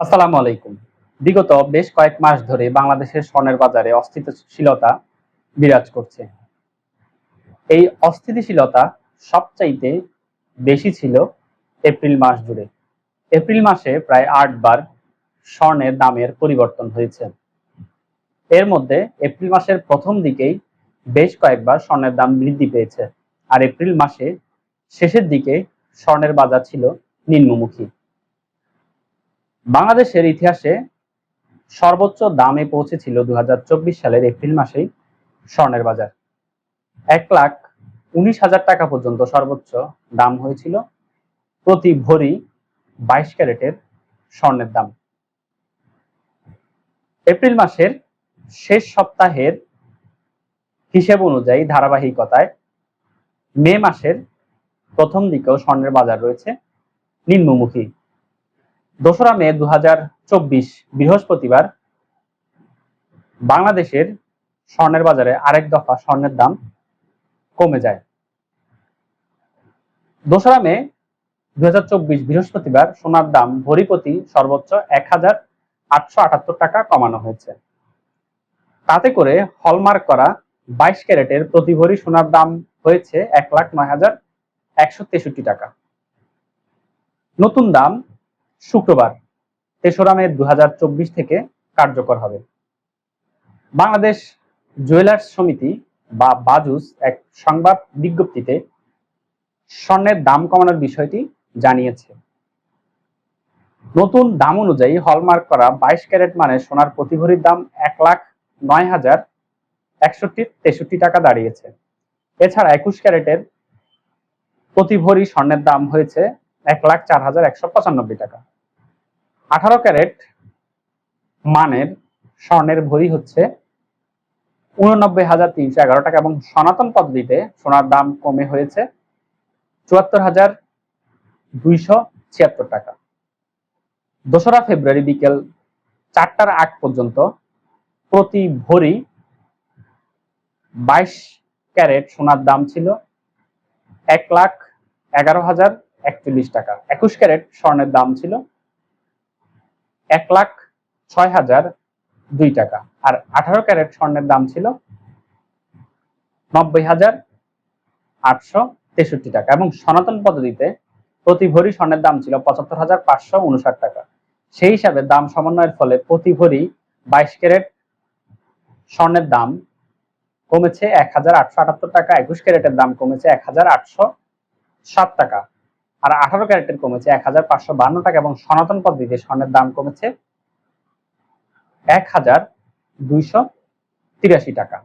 আসসালামু আলাইকুম। বিগত বেশ কয়েক মাস ধরে বাংলাদেশের স্বর্ণের বাজারে অস্থিতিশীলতা বিরাজ করছে। এই অস্থিতিশীলতা সবচাইতে বেশি ছিল এপ্রিল মাস জুড়ে। এপ্রিল মাসে প্রায় আটবার স্বর্ণের দামের পরিবর্তন হয়েছে। এর মধ্যে এপ্রিল মাসের প্রথম দিকেই বেশ কয়েকবার স্বর্ণের দাম বৃদ্ধি পেয়েছে। আর এপ্রিল মাসে শেষের দিকে স্বর্ণের বাজার ছিল নিম্নমুখী। বাংলাদেশের ইতিহাসে সর্বোচ্চ দামে পৌঁছেছিল দু হাজার চব্বিশ সালের এপ্রিল মাসেই স্বর্ণের বাজার। এক লাখ উনিশ হাজার টাকা পর্যন্ত সর্বোচ্চ দাম হয়েছিল প্রতি ভরি বাইশ ক্যারেটের স্বর্ণের দাম। এপ্রিল মাসের শেষ সপ্তাহের হিসেব অনুযায়ী ধারাবাহিকতায় মে মাসের প্রথম দিকেও স্বর্ণের বাজার রয়েছে নিম্নমুখী। দোসরা মে দু হাজার চব্বিশ বৃহস্পতিবার বাংলাদেশের স্বর্ণের বাজারে আরেক দফা স্বর্ণের দাম কমে যায়। দোসরা মে দু বৃহস্পতিবার সোনার দাম ভরিপতি সর্বোচ্চ এক হাজার আটশো আটাত্তর টাকা কমানো হয়েছে। তাতে করে হলমার্ক করা বাইশ ক্যারেটের প্রতি ভরি সোনার দাম হয়েছে এক লাখ নয় হাজার একশো তেষট্টি টাকা। নতুন দাম শুক্রবার, তেসরা মে দু হাজার চব্বিশ থেকে কার্যকর হবে। বাংলাদেশ জুয়েলার্স সমিতি বা বাজুস এক সংবাদ বিজ্ঞপ্তিতে স্বর্ণের দাম কমানোর বিষয়টি জানিয়েছে। নতুন দাম অনুযায়ী হলমার্ক করা বাইশ ক্যারেট মানে সোনার প্রতি ভরির দাম এক লাখ নয় হাজার একষট্টি, তেষট্টি টাকা দাঁড়িয়েছে। এছাড়া একুশ ক্যারেটের প্রতি ভরি স্বর্ণের দাম হয়েছে এক লাখ চার হাজার একশো পঁচানব্বই টাকা। আঠারো ক্যারেট মানের স্বর্ণের ভরি হচ্ছে উননব্বই হাজার তিনশো এগারো টাকা এবং সনাতন পদ্ধতিতে সোনার দাম কমে হয়েছে চুয়াত্তর হাজার দুইশো ছিয়াত্তর টাকা। দোসরা ফেব্রুয়ারি বিকেল চারটার আগ পর্যন্ত প্রতি ভরি বাইশ ক্যারেট সোনার দাম ছিল এক লাখ এগারো হাজার একচল্লিশ টাকা। একুশ ক্যারেট স্বর্ণের দাম ছিল এক লাখ ছয় হাজার দুই টাকা। আর আঠারো ক্যারেট স্বর্ণের দাম ছিল নব্বই হাজার আটশো তেষট্টি টাকা। এবং সনাতন পদ্ধতিতে প্রতি ভরি স্বর্ণের দাম ছিল পঁচাত্তর হাজার পাঁচশো উনষাট টাকা। সেই হিসাবে দাম সমন্বয়ের ফলে প্রতি ভরি বাইশ ক্যারেট স্বর্ণের দাম কমেছে এক হাজার আটশো আটাত্তর টাকা, একুশ ক্যারেটের দাম কমেছে এক হাজার আটশো সাত টাকা। আর আঠারো ক্যারেটের কমেছে এক হাজার পাঁচশো বান্ন টাকা এবং সনাতন পদ্ধতিতে স্বর্ণের দাম কমেছে এক হাজার দুইশো তিরাশি টাকা।